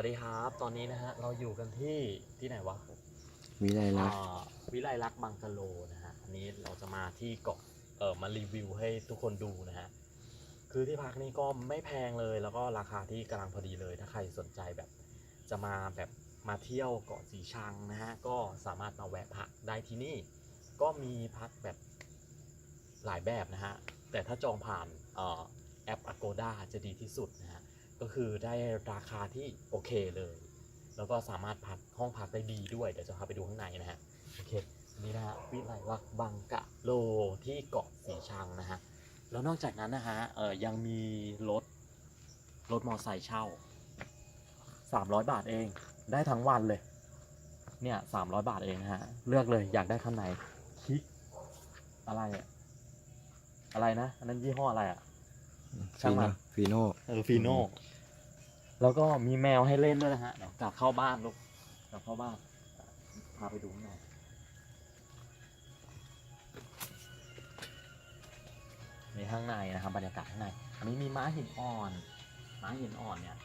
วัสดีครับ ตอนนี้นะฮะเราอยู่กันที่ที่ไหนวะวิไลลักษณ์อ่าวิไลลักษณ์บังกะโลนะฮะอันนี้เราจะมาที่เกาะเออมารีวิวให้ทุกคนดูนะฮะคือที่พักนี่ก็ไม่แพงเลยแล้วก็ราคาที่กำลังพอดีเลย ถ้าใครสนใจแบบจะมาแบบมาเที่ยวเกาะสีชังนะฮะก็สามารถมาแวะพักได้ที่นี่ ก็มีพักแบบหลายแบบนะฮะแต่ถ้าจองผ่านเอ่อแอป Agoda จะดีที่สุดนะฮะ ก็คือได้ราคาที่โอเคเลย แล้วก็สามารถพักห้องพักได้ดีด้วย เดี๋ยวจะพาไปดูข้างในนะฮะ โอเคนนี้นะฮะวิไลลักบังกะโลที่เกาะสีชังนะฮะ แล้วนอกจากนั้นนะฮะ เออยังมีรถ รถมอเตอร์ไซค์เช่า 300 บาทเอง ได้ทั้งวันเลย เนี่ย300 บาทเองนะฮะ เลือกเลย อยากได้คันไหนคลิก อะไรอะอะไรนะ อันนั้นยี่ห้ออะไรอะ ช่างมัน ฟีโน่เออฟีโน่แล้วก็มีแมวให้เล่นด้วยนะฮะเดี๋ยวกลับเข้าบ้านลูกกลับเข้าบ้านพาไปดูข้างในในข้างในนะครับบรรยากาศข้างในอันนี้มีม้าหินอ่อนม้าหินอ่อนเนี่ย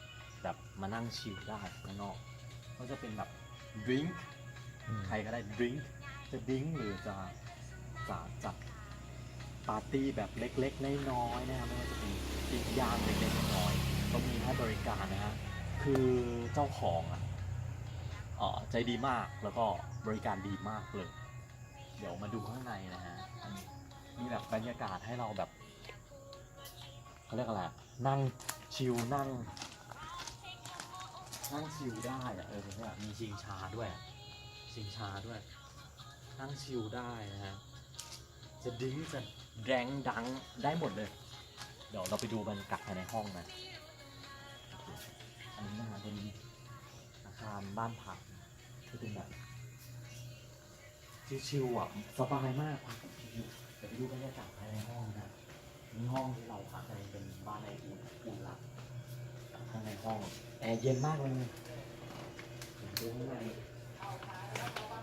แบบมานั่งชิลได้ข้างนอกก็จะเป็นแบบดริงก์ใครก็ได้ดริงก์จะดริงก์หรือจะจะจัด ปาร์ตี้แบบเล็กๆน้อยๆนะครับไม่ว่าจะเป็นปิ้งย่างเล็กๆน้อยๆก็มีให้บริการนะฮะคือเจ้าของอะเอ่อใจดีมากแล้วก็บริการดีมากเลย เดี๋ยวมาดูข้างในนะฮะมีแบบบรรยากาศให้เราแบบเขาเรียกอะไรนั่งชิลนั่ง นั่งชิลได้อะเออเนี่ยมีชิงชาด้วย ชิงช้าด้วย นั่งชิลได้นะฮะ จะดิ้งจะแรงดังได้หมดเลย เดี๋ยวเราไปดูบรรยากาศภายในห้องนะอันนี้นะเป็นอาคารบ้านพักที่เป็นแบบชิลๆอะสบายมากพักชิลๆเดี๋ยวไปดูบรรยากาศภายในห้องนะนี่ห้องที่เราพักกันเป็นบ้านในอุ่นอุ่นละข้างในห้องแอร์เย็นมากเลยดูข้างใน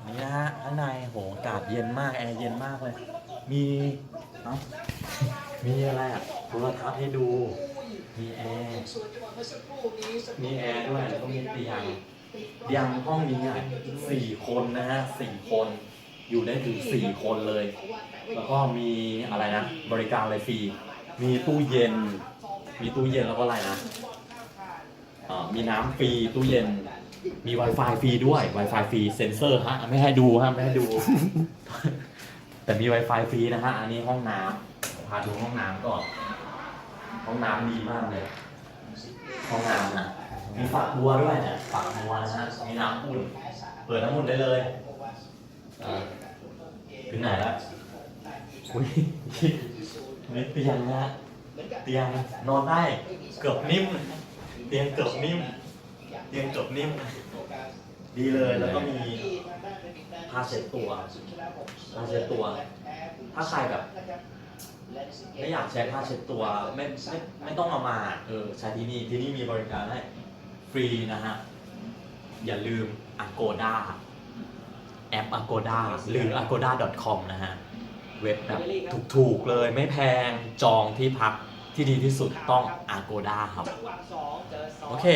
นี่นะฮะข้างในโหอากาศเย็นมากแอร์เย็นมากเลย มีเอ้ามีอะไรอะโทรทัศน์ให้ดู มีแอร์ มีแอร์ด้วยแล้วก็มีเตียงเตียงห้องนี้อะสี่คนนะฮะสี่คน อยู่ได้ถึงสี่คนเลย แล้วก็มีอะไรนะ บริการอะไรฟรี มีตู้เย็น มีตู้เย็นแล้วก็อะไรนะอ่ามีน้ำฟรี ตู้เย็น มี Wi-Fi ฟรีด้วย Wi-Fi ฟรี เซ็นเซอร์ฮะ ไม่ให้ดูฮะ ไม่ให้ดู แต่มี Wi-Fi ฟรีนะฮะ อันนี้ห้องน้ำพาดูห้องน้ำก่อน ห้องน้ำดีมากเลย ห้องน้ำนะ มีฝักบัวด้วยเนี่ยฝักบัวนะฮะ มีน้ำอุ่น เปิดน้ำอุ่นได้เลยเออถึงไหนแล้วอุ้ยนี่เตียงนะฮะเตียงนอนได้ เกือบนิ่ม เตียงเกือบนิ่ม เตียงเกือบนิ่ม ดีเลยแล้วก็มีผ้าเช็ดตัวผ้าเช็ดตัว ถ้าใครแบบไม่อยากใช้ผ้าเช็ดตัวไม่ไม่ไม่ต้องเอามาเออใช้ที่นี่ที่นี่มีบริการให้ฟรีนะฮะ อย่าลืม Agoda แอป Agoda หรือ agoda.com นะฮะ เว็บแบบถูกๆเลยไม่แพงจองที่พักที่ดีที่สุดต้อง Agoda ครับ โอเค